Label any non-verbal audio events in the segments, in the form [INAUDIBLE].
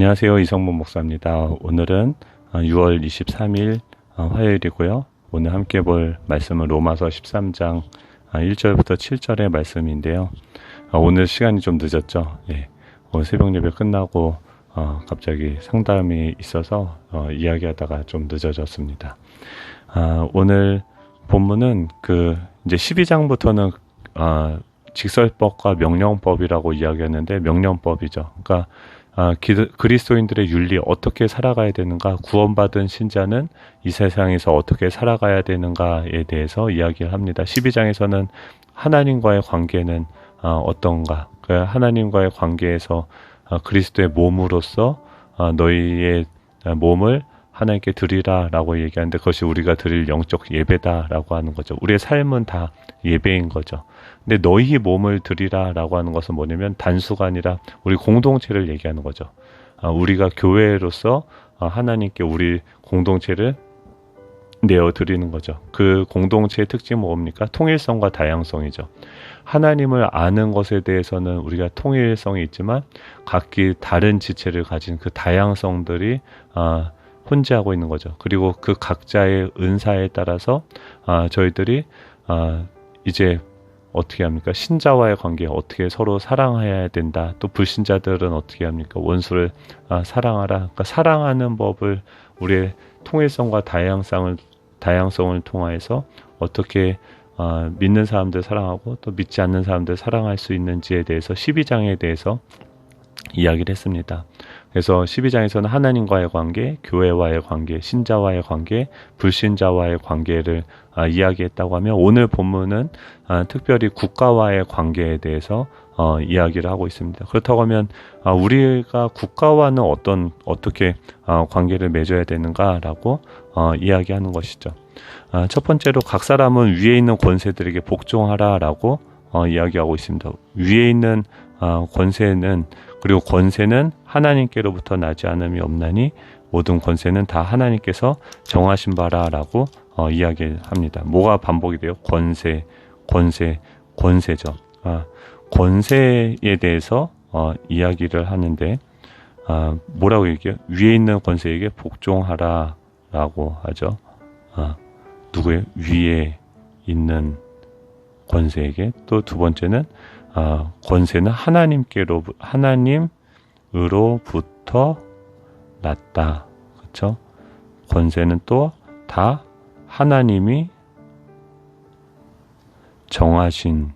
안녕하세요. 이성문 목사입니다. 오늘은 6월 23일 화요일이고요. 오늘 함께 볼 말씀은 로마서 13장 1절부터 7절의 말씀인데요. 오늘 시간이 좀 늦었죠. 예. 오늘 새벽 예배 끝나고 어, 갑자기 상담이 있어서 어, 이야기하다가 좀 늦어졌습니다. 아, 오늘 본문은 그 이제 12장부터는 아, 직설법과 명령법이라고 이야기했는데 명령법이죠. 그러니까 아, 그리스도인들의 윤리 어떻게 살아가야 되는가, 구원받은 신자는 이 세상에서 어떻게 살아가야 되는가에 대해서 이야기를 합니다. 12장에서는 하나님과의 관계는 어, 어떤가, 그 하나님과의 관계에서 어, 그리스도의 몸으로서 어, 너희의 몸을 하나님께 드리라라고 얘기하는데 그것이 우리가 드릴 영적 예배다라고 하는 거죠. 우리의 삶은 다 예배인 거죠. 근데 너희 몸을 드리라라고 하는 것은 뭐냐면 단수가 아니라 우리 공동체를 얘기하는 거죠. 아, 우리가 교회로서 아, 하나님께 우리 공동체를 내어 드리는 거죠. 그 공동체의 특징은 뭡니까? 통일성과 다양성이죠. 하나님을 아는 것에 대해서는 우리가 통일성이 있지만 각기 다른 지체를 가진 그 다양성들이 아, 혼재하고 있는 거죠. 그리고 그 각자의 은사에 따라서 아, 저희들이 아, 이제 어떻게 합니까? 신자와의 관계 어떻게 서로 사랑해야 된다. 또 불신자들은 어떻게 합니까? 원수를 아, 사랑하라. 그러니까 사랑하는 법을 우리의 통일성과 다양성을 다양성을 통하여서 어떻게 아, 믿는 사람들 사랑하고 또 믿지 않는 사람들 사랑할 수 있는지에 대해서 12장에 대해서 이야기를 했습니다. 그래서 12장에서는 하나님과의 관계, 교회와의 관계, 신자와의 관계, 불신자와의 관계를 아, 이야기했다고 하면 오늘 본문은 아, 특별히 국가와의 관계에 대해서 어, 이야기를 하고 있습니다. 그렇다고 하면 아, 우리가 국가와는 어떤 어떻게 아, 관계를 맺어야 되는가라고 어, 이야기하는 것이죠. 아, 첫 번째로 각 사람은 위에 있는 권세들에게 복종하라라고 어, 이야기하고 있습니다. 위에 있는 아, 권세는 그리고 권세는 하나님께로부터 나지 않음이 없나니 모든 권세는 다 하나님께서 정하신 바라라고 어, 이야기합니다. 뭐가 반복이 돼요? 권세, 권세, 권세죠. 아, 권세에 대해서 어, 이야기를 하는데 아, 뭐라고 얘기해요? 위에 있는 권세에게 복종하라라고 하죠. 아, 누구의 위에 있는 권세에게 또 두 번째는 아, 권세는 하나님께로 하나님으로부터 났다. 그렇죠? 권세는 또 다 하나님이 정하신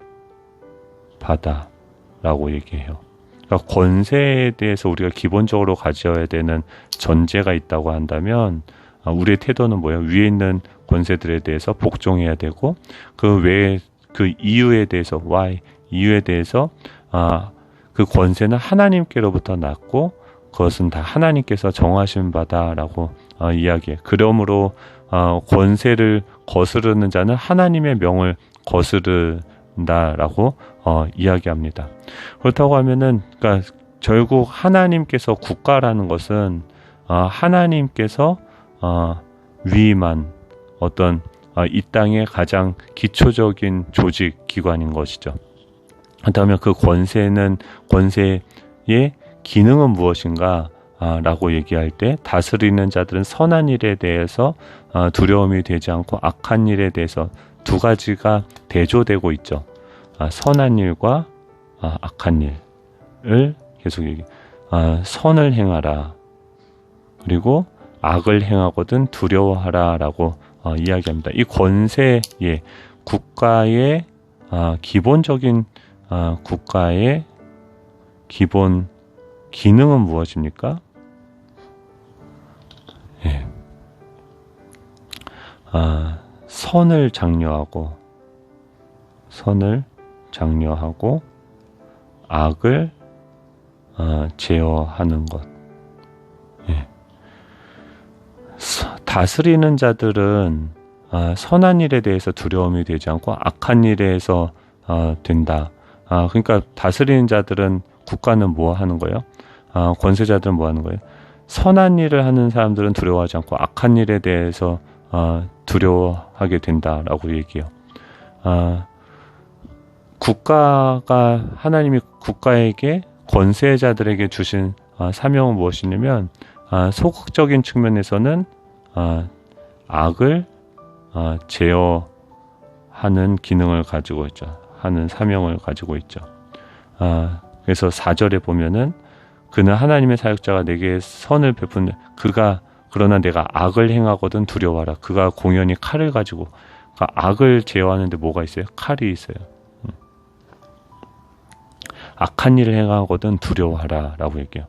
바다라고 얘기해요. 그러니까 권세에 대해서 우리가 기본적으로 가져야 되는 전제가 있다고 한다면 아, 우리의 태도는 뭐예요? 위에 있는 권세들에 대해서 복종해야 되고 그 외에 그 이유에 대해서 why 이유에 대해서 아, 그 권세는 하나님께로부터 났고 그것은 다 하나님께서 정하신 바다라고 어, 이야기해. 그러므로 어, 권세를 거스르는 자는 하나님의 명을 거스른다라고 어, 이야기합니다. 그렇다고 하면은 그러니까 결국 하나님께서 국가라는 것은 어, 하나님께서 어, 위임한 어떤 어, 이 땅의 가장 기초적인 조직 기관인 것이죠. 그렇다면 그 권세는 권세의 기능은 무엇인가? 아, 라고 얘기할 때 다스리는 자들은 선한 일에 대해서 아, 두려움이 되지 않고 악한 일에 대해서 두 가지가 대조되고 있죠. 아, 선한 일과 아, 악한 일을 계속 얘기. 아, 선을 행하라. 그리고 악을 행하거든 두려워하라라고 어, 이야기합니다. 이 권세의 국가의 아, 기본적인 아, 국가의 기본 기능은 무엇입니까? 예. 아, 선을 장려하고 선을 장려하고 악을 아, 제어하는 것. 예. 다스리는 자들은 아, 선한 일에 대해서 두려움이 되지 않고 악한 일에서 아, 된다. 아, 그러니까 다스리는 자들은 국가는 뭐 하는 거예요? 아, 권세자들은 뭐 하는 거예요? 선한 일을 하는 사람들은 두려워하지 않고 악한 일에 대해서 아, 두려워하게 된다라고 얘기해요. 아, 국가가 하나님이 국가에게 권세자들에게 주신 아, 사명은 무엇이냐면 아, 소극적인 측면에서는 아, 악을 아, 제어하는 기능을 가지고 있죠. 하는 사명을 가지고 있죠. 아, 그래서 4절에 보면은 그는 하나님의 사역자가 내게 선을 베푼 그가 그러나 내가 악을 행하거든 두려워하라. 그가 공연히 칼을 가지고 그러니까 악을 제어하는데 뭐가 있어요? 칼이 있어요. 음. 악한 일을 행하거든 두려워하라라고 얘기해요.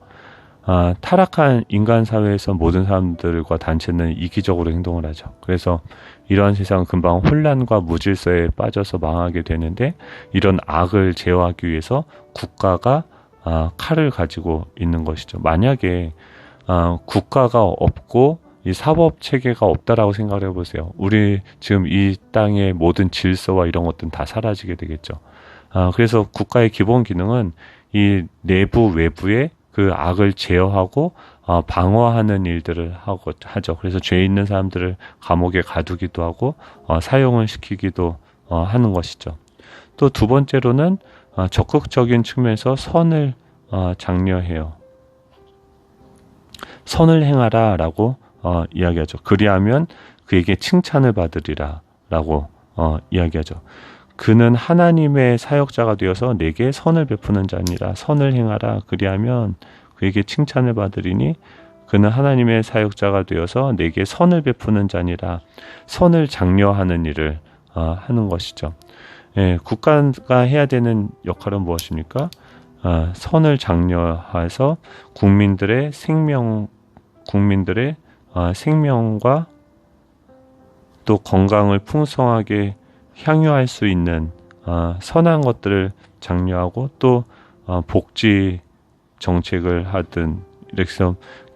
아, 타락한 인간 사회에서 모든 사람들과 단체는 이기적으로 행동을 하죠. 그래서 이러한 세상은 금방 혼란과 무질서에 빠져서 망하게 되는데 이런 악을 제어하기 위해서 국가가 아, 칼을 가지고 있는 것이죠. 만약에 아, 국가가 없고 이 사법 체계가 없다라고 생각을 해보세요. 우리 지금 이 땅의 모든 질서와 이런 것들은 다 사라지게 되겠죠. 아, 그래서 국가의 기본 기능은 이 내부 외부의 그 악을 제어하고 어, 방어하는 일들을 하고 하죠. 그래서 죄 있는 사람들을 감옥에 가두기도 하고 어, 사용을 시키기도 어, 하는 것이죠. 또 두 번째로는 어, 적극적인 측면에서 선을 어, 장려해요. 선을 행하라라고 어, 이야기하죠. 그리하면 그에게 칭찬을 받으리라라고 어, 이야기하죠. 그는 하나님의 사역자가 되어서 내게 선을 베푸는 자니라 선을 행하라 그리하면 그에게 칭찬을 받으리니 그는 하나님의 사역자가 되어서 내게 선을 베푸는 자니라 선을 장려하는 일을 어, 하는 것이죠. 예, 국가가 해야 되는 역할은 무엇입니까? 어, 선을 장려해서 국민들의 생명, 국민들의 어, 생명과 또 건강을 풍성하게 향유할 수 있는 어, 선한 것들을 장려하고 또 어, 복지 정책을 하든 이렇게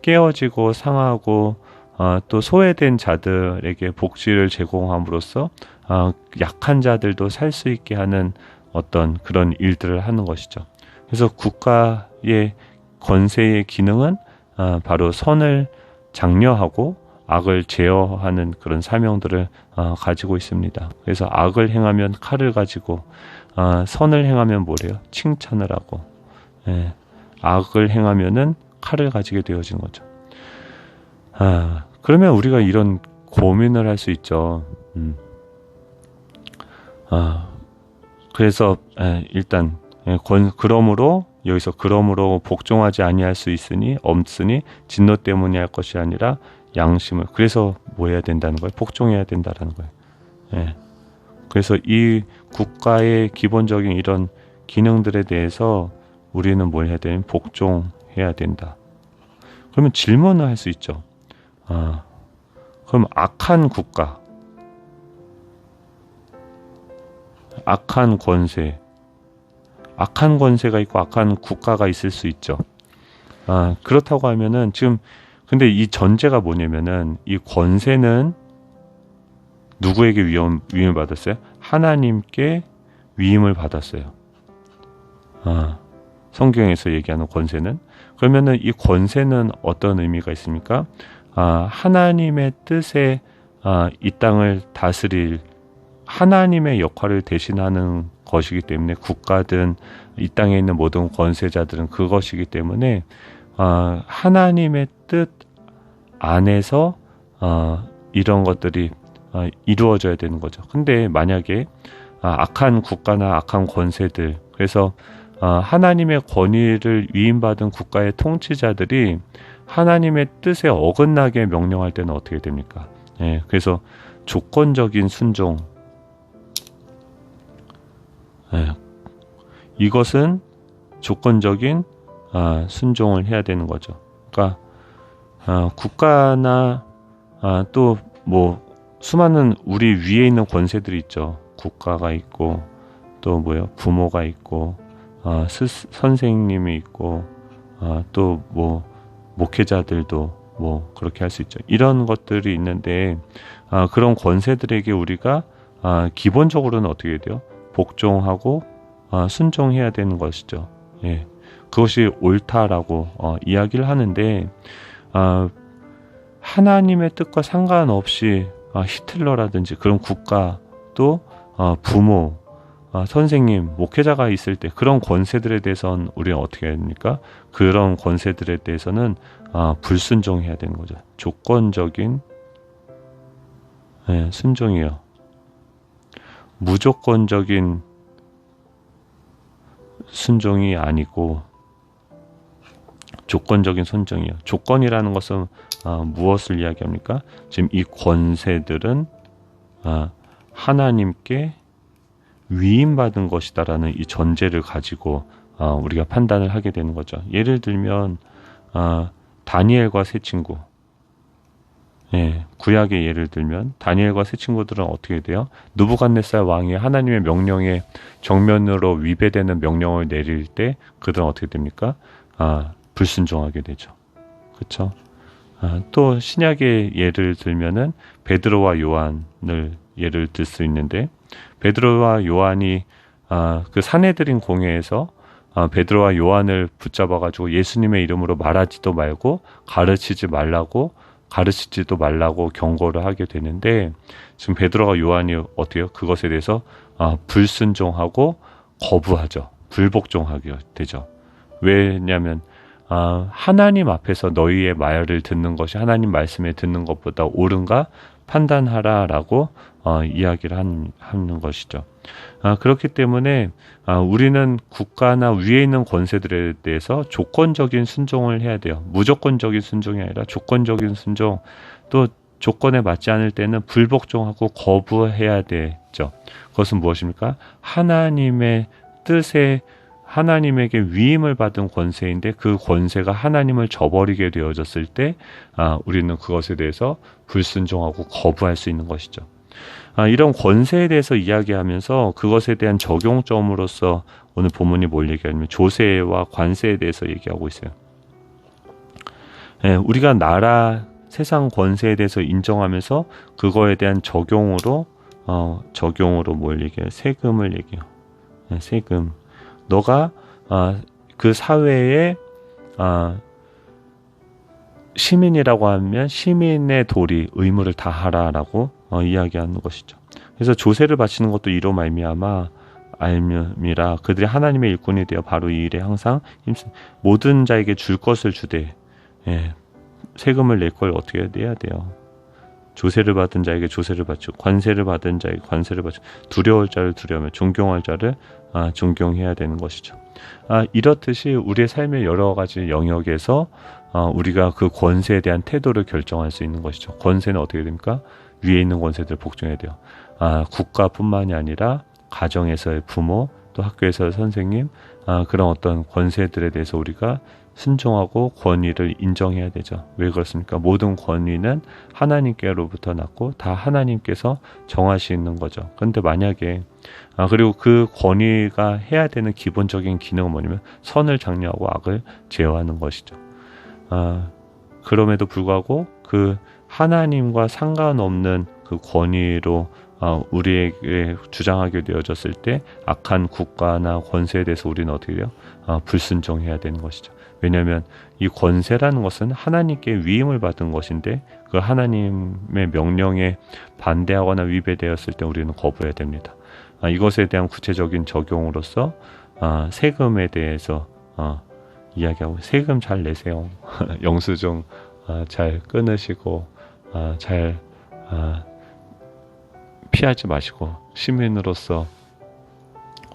깨어지고 상하고 어, 또 소외된 자들에게 복지를 제공함으로써 어, 약한 자들도 살 수 있게 하는 어떤 그런 일들을 하는 것이죠. 그래서 국가의 권세의 기능은 어, 바로 선을 장려하고 악을 제어하는 그런 사명들을 어, 가지고 있습니다. 그래서 악을 행하면 칼을 가지고 어, 선을 행하면 뭐래요? 칭찬을 하고 예, 악을 행하면은 칼을 가지게 되어진 거죠. 아, 그러면 우리가 이런 고민을 할 수 있죠. 음. 아, 그래서 에, 일단 예, 권, 그러므로 여기서 그러므로 복종하지 아니할 수 있으니 없으니 진노 때문에 할 것이 아니라 양심을 그래서 뭐 해야 된다는 거예요? 복종해야 된다라는 거예요. 예. 그래서 이 국가의 기본적인 이런 기능들에 대해서 우리는 뭘 해야 되냐면 복종해야 된다. 그러면 질문을 할 수 있죠. 아, 그럼 악한 국가, 악한 권세, 악한 권세가 있고 악한 국가가 있을 수 있죠. 아, 그렇다고 하면은 지금 근데 이 전제가 뭐냐면은 이 권세는 누구에게 위험, 위임을 받았어요? 하나님께 위임을 받았어요. 아, 성경에서 얘기하는 권세는 그러면은 이 권세는 어떤 의미가 있습니까? 아, 하나님의 뜻에 아, 이 땅을 다스릴 하나님의 역할을 대신하는 것이기 때문에 국가든 이 땅에 있는 모든 권세자들은 그것이기 때문에 어, 하나님의 뜻 안에서 어, 이런 것들이 어, 이루어져야 되는 거죠. 근데 만약에 아, 악한 국가나 악한 권세들 그래서 어, 하나님의 권위를 위임받은 국가의 통치자들이 하나님의 뜻에 어긋나게 명령할 때는 어떻게 됩니까? 예, 그래서 조건적인 순종. 예, 이것은 조건적인 아, 순종을 해야 되는 거죠. 그러니까 아, 국가나 아, 또 뭐 수많은 우리 위에 있는 권세들이 있죠. 국가가 있고 또 뭐요 부모가 있고 아, 스, 선생님이 있고 아, 또 뭐 목회자들도 뭐 그렇게 할 수 있죠. 이런 것들이 있는데 아, 그런 권세들에게 우리가 아, 기본적으로는 어떻게 돼요? 복종하고 아, 순종해야 되는 것이죠. 예. 그것이 옳다라고 어, 이야기를 하는데 어, 하나님의 뜻과 상관없이 어, 히틀러라든지 그런 국가 또 어, 부모 아, 선생님, 목회자가 있을 때 그런 권세들에 대해서는 우리는 어떻게 해야 됩니까? 그런 권세들에 대해서는 아, 불순종해야 되는 거죠. 조건적인 네, 순종이요. 무조건적인 순종이 아니고 조건적인 순종이요. 조건이라는 것은 아, 무엇을 이야기합니까? 지금 이 권세들은 아, 하나님께 위임받은 것이다라는 이 전제를 가지고 아, 우리가 판단을 하게 되는 거죠. 예를 들면 아, 다니엘과 세 친구, 예, 구약의 예를 들면 다니엘과 세 친구들은 어떻게 돼요? 누부갓네살 왕이 하나님의 명령에 정면으로 위배되는 명령을 내릴 때 그들은 어떻게 됩니까? 아, 불순종하게 되죠. 그렇죠? 아, 또 신약의 예를 들면은 베드로와 요한을 예를 들 수 있는데 베드로와 요한이 아, 그 사내들인 공회에서 아, 베드로와 요한을 붙잡아 가지고 예수님의 이름으로 말하지도 말고 가르치지 말라고 가르치지도 말라고 경고를 하게 되는데 지금 베드로가 요한이 어때요? 그것에 대해서 아, 불순종하고 거부하죠. 불복종하게 되죠. 왜냐하면 아, 하나님 앞에서 너희의 말을 듣는 것이 하나님 말씀에 듣는 것보다 옳은가 판단하라라고 어, 이야기를 한, 하는 것이죠. 아, 그렇기 때문에 아, 우리는 국가나 위에 있는 권세들에 대해서 조건적인 순종을 해야 돼요. 무조건적인 순종이 아니라 조건적인 순종 또 조건에 맞지 않을 때는 불복종하고 거부해야 되죠. 그것은 무엇입니까? 하나님의 뜻에 하나님에게 위임을 받은 권세인데 그 권세가 하나님을 저버리게 되어졌을 때 아, 우리는 그것에 대해서 불순종하고 거부할 수 있는 것이죠. 아, 이런 권세에 대해서 이야기하면서 그것에 대한 적용점으로서 오늘 본문이 뭘 얘기하냐면 조세와 관세에 대해서 얘기하고 있어요. 예, 우리가 나라 세상 권세에 대해서 인정하면서 그거에 대한 적용으로 어, 적용으로 뭘 얘기해요? 세금을 얘기해요. 예, 세금. 너가 아, 그 사회에 아, 시민이라고 하면 시민의 도리 의무를 다하라라고 어, 이야기하는 것이죠. 그래서 조세를 바치는 것도 이로 말미암아 알미라 그들이 하나님의 일꾼이 되어 바로 이 일에 항상 힘쓰 모든 자에게 줄 것을 주되 예, 세금을 낼 걸 어떻게 해야 돼요? 조세를 받은 자에게 조세를 바치고 관세를 받은 자에게 관세를 바치고 두려울 자를 두려우며 존경할 자를 아, 존경해야 되는 것이죠. 아, 이렇듯이 우리의 삶의 여러 가지 영역에서 아, 우리가 그 권세에 대한 태도를 결정할 수 있는 것이죠. 권세는 어떻게 됩니까? 위에 있는 권세들을 복종해야 돼요. 아, 국가뿐만이 아니라 가정에서의 부모, 또 학교에서의 선생님, 아, 그런 어떤 권세들에 대해서 우리가 순종하고 권위를 인정해야 되죠. 왜 그렇습니까? 모든 권위는 하나님께로부터 났고 다 하나님께서 정하시는 거죠. 그런데 만약에 아, 그리고 그 권위가 해야 되는 기본적인 기능은 뭐냐면 선을 장려하고 악을 제어하는 것이죠. 아, 그럼에도 불구하고 그 하나님과 상관없는 그 권위로 어, 우리에게 주장하게 되어졌을 때 악한 국가나 권세에 대해서 우리는 어떻게 해요? 어, 불순종해야 되는 것이죠. 왜냐하면 이 권세라는 것은 하나님께 위임을 받은 것인데 그 하나님의 명령에 반대하거나 위배되었을 때 우리는 거부해야 됩니다. 아, 이것에 대한 구체적인 적용으로서 아, 세금에 대해서 아, 이야기하고 세금 잘 내세요. [LAUGHS] 영수증 아, 잘 끊으시고 아, 잘 아, 피하지 마시고 시민으로서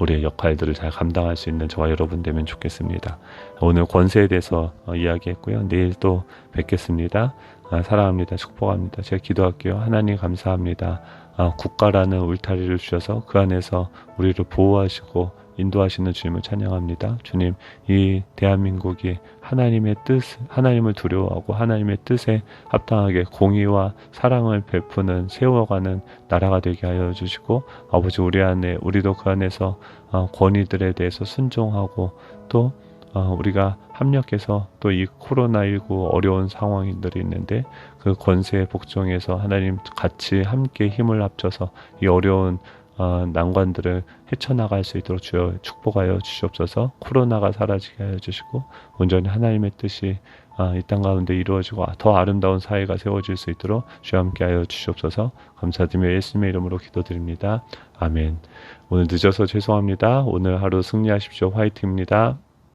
우리의 역할들을 잘 감당할 수 있는 저와 여러분 되면 좋겠습니다. 오늘 권세에 대해서 어, 이야기했고요. 내일 또 뵙겠습니다. 아, 사랑합니다. 축복합니다. 제가 기도할게요. 하나님 감사합니다. 아, 국가라는 울타리를 주셔서 그 안에서 우리를 보호하시고 인도하시는 주님을 찬양합니다. 주님, 이 대한민국이 하나님의 뜻, 하나님을 두려워하고 하나님의 뜻에 합당하게 공의와 사랑을 베푸는 세워가는 나라가 되게 하여 주시고 아버지 우리 안에 우리도 그 안에서 어, 권위들에 대해서 순종하고 또 어, 우리가 합력해서 또 이 코로나19 어려운 상황들이 있는데 그 권세에 복종해서 하나님 같이 함께 힘을 합쳐서 이 어려운 어, 난관들을 헤쳐나갈 수 있도록 주여 축복하여 주시옵소서 코로나가 사라지게 하여 주시고 온전히 하나님의 뜻이 아, 이땅 가운데 이루어지고 더 아름다운 사회가 세워질 수 있도록 주여 함께 하여 주시옵소서 감사드리며 예수님의 이름으로 기도드립니다. 아멘. 오늘 늦어서 죄송합니다. 오늘 하루 승리하십시오. 화이팅입니다.